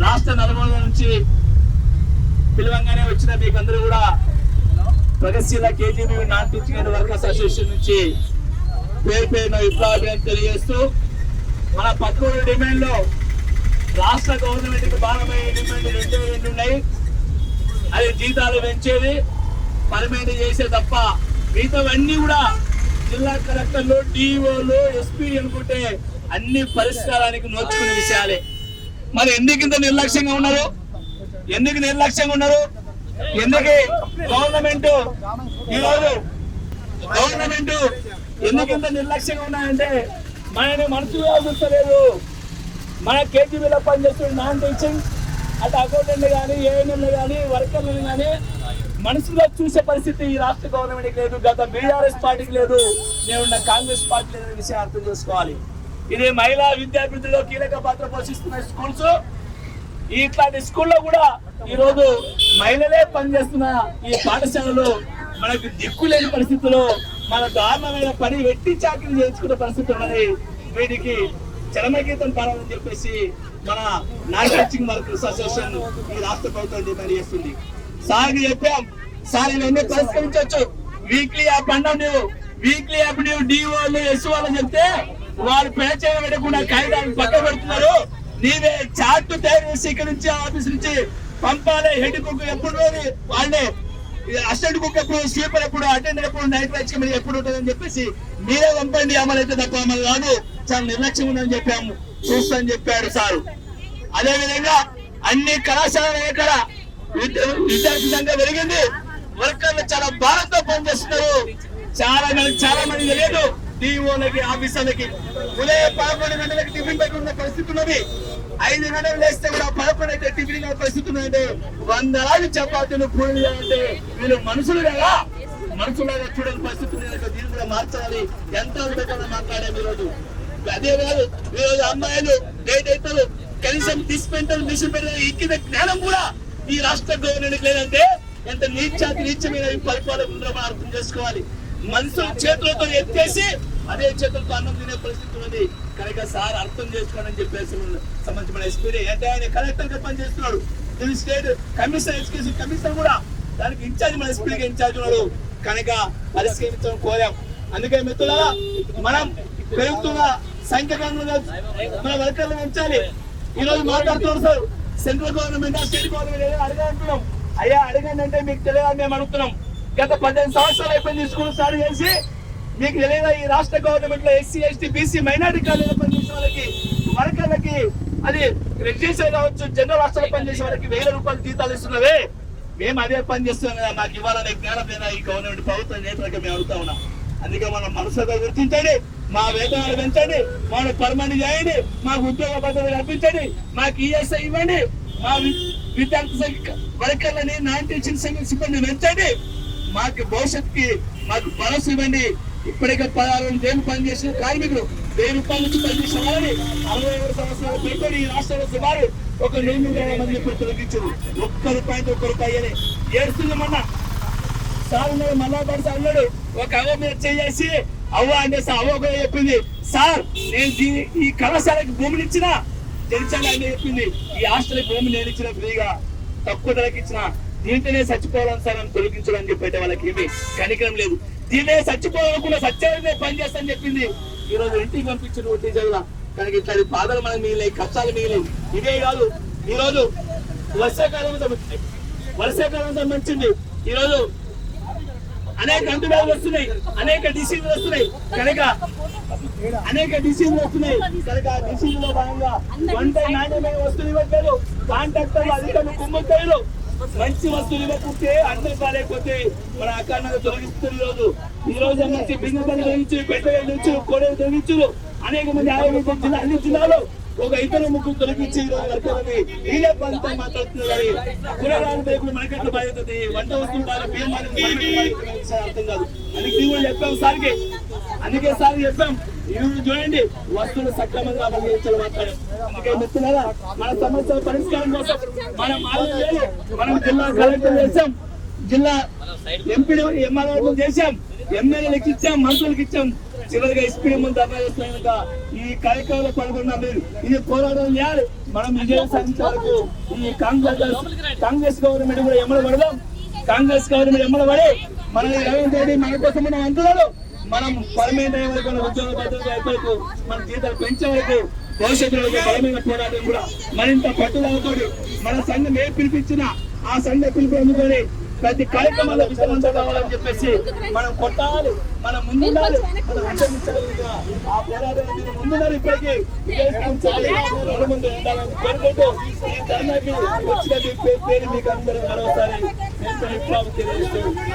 రాష్ట్ర నలుమూల నుంచి పిలవంగానే వచ్చిన మీకు అందరూ కూడా ప్రగతిశీల KGB non teaching workers association నుంచి పేరు పేరున విప్లవాభియాన్ని తెలియజేస్తూ మన పదమూడు డిమాండ్లో రాష్ట్ర గవర్నమెంట్కి భాగమయ్యే డిమాండ్లు రెండు రెండు ఉన్నాయి అది జీతాలు పెంచేది పర్మనెంట్ చేసే తప్ప మిగతావన్నీ కూడా జిల్లా కలెక్టర్లు డిఓలు ఎస్పీ అనుకుంటే అన్ని పరిష్కారానికి నోచుకునే విషయాలే. మరి ఎందుకు ఇంత నిర్లక్ష్యంగా ఉన్నారు? ఎందుకు నిర్లక్ష్యంగా ఉన్నారు? ఎందుకు గవర్నమెంట్ ఈరోజు గవర్నమెంట్ ఎందుకు ఇంత నిర్లక్ష్యంగా ఉన్నాయంటే మనని మనసుగా చూస్తలేదు. మన కేజీబీలో పనిచేస్తున్న నాన్ టీచింగ్ అటు అకౌంటెంట్ కానీ ఏఎన్ఎంలు కానీ వర్కర్లు కానీ మనసులో చూసే పరిస్థితి ఈ రాష్ట్ర గవర్నమెంట్కి లేదు. గత బీఆర్ఎస్ పార్టీకి లేదు. నేను కాంగ్రెస్ పార్టీ లేదనే విషయం అర్థం చేసుకోవాలి. ఇది మహిళా విద్యార్థుల్లో కీలక పాత్ర పోషిస్తున్న స్కూల్స్. ఇట్లాంటి స్కూల్లో కూడా ఈ రోజు మహిళలే పనిచేస్తున్న ఈ పాఠశాలలో మనకు దిక్కు లేని పరిస్థితుల్లో మన దారుణమైన పని వెట్టి చాకరీ చేయించుకునే పరిస్థితి ఉన్నది. వీటికి చరమగీతం పాడాలని చెప్పేసి మన నాన్ టీచింగ్ వర్కర్స్ అసోసియేషన్ ఈ రాష్ట్ర ప్రభుత్వం డిమాండ్ చేస్తుంది సార్ చెప్పాం సార్ ఇవన్నీ పరిష్కరించవచ్చు. వీక్లీ యాప్ అన్నావు నువ్వు వీక్లీ యాప్ నువ్వు డిఓలు ఎస్ వాళ్ళు చెప్తే వాళ్ళు పే పెట్టకుండా కాగితాలు పక్క పెడుతున్నారు నీవే చార్ట్ తయారు చేసి ఇక్కడ నుంచి ఆఫీస్ నుంచి పంపాలి హెడ్ కుక్ ఎప్పుడు వాళ్ళే. అసిస్టెంట్ కుక్ ఎప్పుడు స్లీపర్ ఎప్పుడు అటెండర్ ఎప్పుడు నైట్ వాచ్ కమిటీ ఎప్పుడు ఉంటుందని చెప్పేసి మీరే పంపండి అమలు అయితే తప్ప అమలు కాదు. చాలా నిర్లక్ష్యం ఉందని చెప్పాము. చూస్తాని చెప్పాడు సారు. అదే విధంగా అన్ని కళాశాల ఎక్కడ విద్య- విద్యార్థి సంఖ్య పెరిగింది వర్కర్లు చాలా బాగా పనిచేస్తున్నారు. చాలా మంది చాలా మంది తెలియదు. డిఓలకి ఆఫీసర్లకి ఉదయం పదకొండు గంటలకి టిఫిన్ పెట్టుకున్న పరిస్థితి ఉన్నది. ఐదు గంటలు లేస్తే కూడా పదకొండు అయితే టిఫిన్ పరిస్థితి ఉన్నది వందలాది చపాతీలు పూలు చేయాలంటే వీళ్ళు మనుషులు కదా. మనుషులాగా చూడని పరిస్థితి ఉన్నది. మార్చాలి. ఎంత ఉండకుండా మాట్లాడే ఈరోజు? అదే కాదు ఈరోజు అమ్మాయిలు లేట్ అవుతారు కనీసం తీసుకుంటారు మిషన్ పెట్టారు ఎక్కిన జ్ఞానం కూడా ఈ రాష్ట్ర గవర్నమెంట్ లేదంటే ఎంత నీచాతి నీచమైన పరిపాలన ఉందో అర్థం చేసుకోవాలి. మనుషులు చేతులతో ఎత్తేసి అదే చేతులతో అన్నం తినే పరిస్థితి ఉంది కనుక సార్ అర్థం చేసుకోండి అని చెప్పేసి మన సంబంధించిన ఎస్పీ అంటే ఆయన కలెక్టర్గా పనిచేస్తున్నాడు. ఇది స్టేట్ కమిషనర్ ఎడ్యుకేషన్ కమిషనర్ కూడా దానికి ఇన్ఛార్జ్ మన ఎస్పీకి ఇన్ఛార్జ్ ఉన్నాడు. కనుక పరిష్కరించడం కోరాం. అందుకే మిత్రులారా మనం పెరుగుతున్న సంఖ్య మన వర్కర్లు పెంచాలి. ఈ రోజు మాట్లాడుతున్నారు sir. Central government state government ఏదో అడగంటున్నాం అయ్యా అడగండి అంటే మీకు తెలియదని మేము అడుగుతున్నాం. గత పద్దెనిమిది సంవత్సరాలు అయిపోయింది స్కూల్ స్టార్ట్ చేసి మీకు తెలియదా ఈ రాష్ట్ర గవర్నమెంట్లో ఎస్సీ ఎస్టీ బీసీ మైనారిటీ కాలేజీలో పనిచేసే వాళ్ళకి వర్కర్లకి అది రిజిస్టర్ కావచ్చు జనరల్ హాస్టల్ పనిచేసే వాళ్ళకి వేల రూపాయలు జీతాలు ఇస్తున్నవే. మేము అదే పని చేస్తున్నాం కదా మాకు ఇవ్వాలనే జ్ఞానం లేదా ఈ గవర్నమెంట్ ప్రభుత్వం నేతలకు మేము అడుగుతా ఉన్నాం. అందుకే మనం మనసుగా గుర్తించండి మా వేతనాలు పెంచండి మాకు పర్మనెంట్ చేయండి మాకు ఉద్యోగ భద్రత కల్పించండి మాకు ఈఎస్ఐ ఇవ్వండి మా విద్యార్థి సంఖ్య వర్కర్లని నాన్ టీచింగ్ సంఖ్య సిబ్బంది పెంచండి మాకు భవిష్యత్తుకి మాకు భరోసా ఇవ్వండి ఇప్పటికే పదహారు వేలు పనిచేసిన కార్మికులు? వెయ్యి రూపాయల నుంచి పనిచేసిన వాళ్ళని అరవై ఏడు సంవత్సరాలు పెట్టుకొని ఈ రాష్ట్రంలో సుమారు ఒక ఎనిమిది వేల మంది ఇప్పుడు తొలగించారు ఒక్క రూపాయి ఒక్క రూపాయి అని ఏడుస్తుంది మొన్న. సార్ ఉన్నాడు మల్లాబాద్ సార్ ఉన్నాడు. ఒక అవ్వ మీద చేసి అవ్వ అంటే సార్ అవ్వ కూడా చెప్పింది. సార్ నేను ఈ కళాశాలకి భూమిని ఇచ్చిన తెలిసాను అని చెప్పింది. ఈ హాస్టల్ భూమి నేను ఇచ్చిన ఫ్రీగా తక్కువ ధరకి ఇచ్చిన దీంట్లోనే చచ్చిపోవాలని సార్ అని తొలగించడం అని చెప్పేట వాళ్ళకి ఏమి కనికరం లేదు. దీని చచ్చిపోవాలనుకున్న సత్యాన్ని పని చేస్తాను చెప్పింది. ఈ రోజు ఇంటికి పంపించిన టీచర్ల కనుక ఇట్లాంటి బాధలు మనకు మిగిలినాయి కష్టాలు మిగిలినాయి. ఇదే కాదు ఈ రోజు వర్షాకాలం సంబంధించింది వర్షాకాలం సంబంధించింది ఈ రోజు అనేక అంటువ్యాధులు వస్తున్నాయి అనేక డిసీజులు వస్తున్నాయి. కనుక అనేక డిసీజులు వస్తున్నాయి. కనుక డిసీజ్లో భాగంగా వంట నాణ్యమైన వస్తువులు ఇవ్వట్లేదు. కాంట్రాక్టర్లు అధికారులు కుమ్ముతారు మంచి వస్తువులు ఇవ్వకుంటే అన్నం బాగాలేకపోతే మన అకారణంగా తొలగిస్తున్న రోజు. ఈ రోజు నుంచి బింగపల్లి తొలగించు పెట్టగల నుంచి కోడలు తొలగించు అనేక మంది ఆరోగ్య జిల్లా అన్ని జిల్లాలో ఒక ఇతర ముగ్గురు తొలగించి ఈ రోజు వర్కర్లని వీళ్ళే పనితో మాట్లాడుతున్నారు. కానీ కూరగాయలు బేకులు మనకెట్లు బాధ్యత వంట వస్తువులు బాగా బియ్యం అర్థం కాదు. అందుకే ఇది కూడా చెప్పాం సార్కి. అందుకే సార్ చెప్పాం. ఇవి చూడండి వస్తువులు సక్రమంగా అమలు చేయించాలి మాట్లాడాం అందుకే మిత్రులారా మన సమస్యల పరిష్కారం కోసం మనం ఆలోచన మనం జిల్లా కలెక్టర్ చేసాం జిల్లా ఎంపీ ఎంఆర్ఓ చేసాం ఎమ్మెల్యేలకు ఇచ్చాం మంత్రులకు ఇచ్చాం. చివరిగా ఎస్పీ ముందు ధర్నా ఈ కార్యక్రమంలో పాల్గొన్నాం మీరు. ఇది పోరాటం చేయాలి. మనం విజయం సాధించే ఈ కాంగ్రెస్ కాంగ్రెస్ గవర్నమెంట్ కూడా ఎమ్మడ పడదాం. కాంగ్రెస్ గవర్నమెంట్ ఎమ్మడ పడి మన రేవంత్ రెడ్డి మన కోసం మనం అంటున్నాడు మనం పర్మనెంట్ అయ్యే వరకు మన ఉద్యోగ భద్రత అయ్యే వరకు మన జీతాలు పెంచే వరకు భవిష్యత్తులో బలమైన పోరాటం కూడా మరింత పట్టుదలతో మన సంఘం ఏ పిలిపించిన ఆ సంఘ పిలుపు అందుకొని ప్రతి కార్యక్రమంలో విజయవంతం కావాలని చెప్పేసి మనం కొట్టాలి. మనం ముందుండాలి. మనం అంతరించాలి ఆ పోరాటంలో మీరు ముందున్నారు ఇప్పటికీ. విజయం ముందు ఉండాలని కోరుకుంటూ ఈ ధర్నాకి వచ్చిన పేరు మీకు అందరూ మరోసారి తెలియజేస్తూ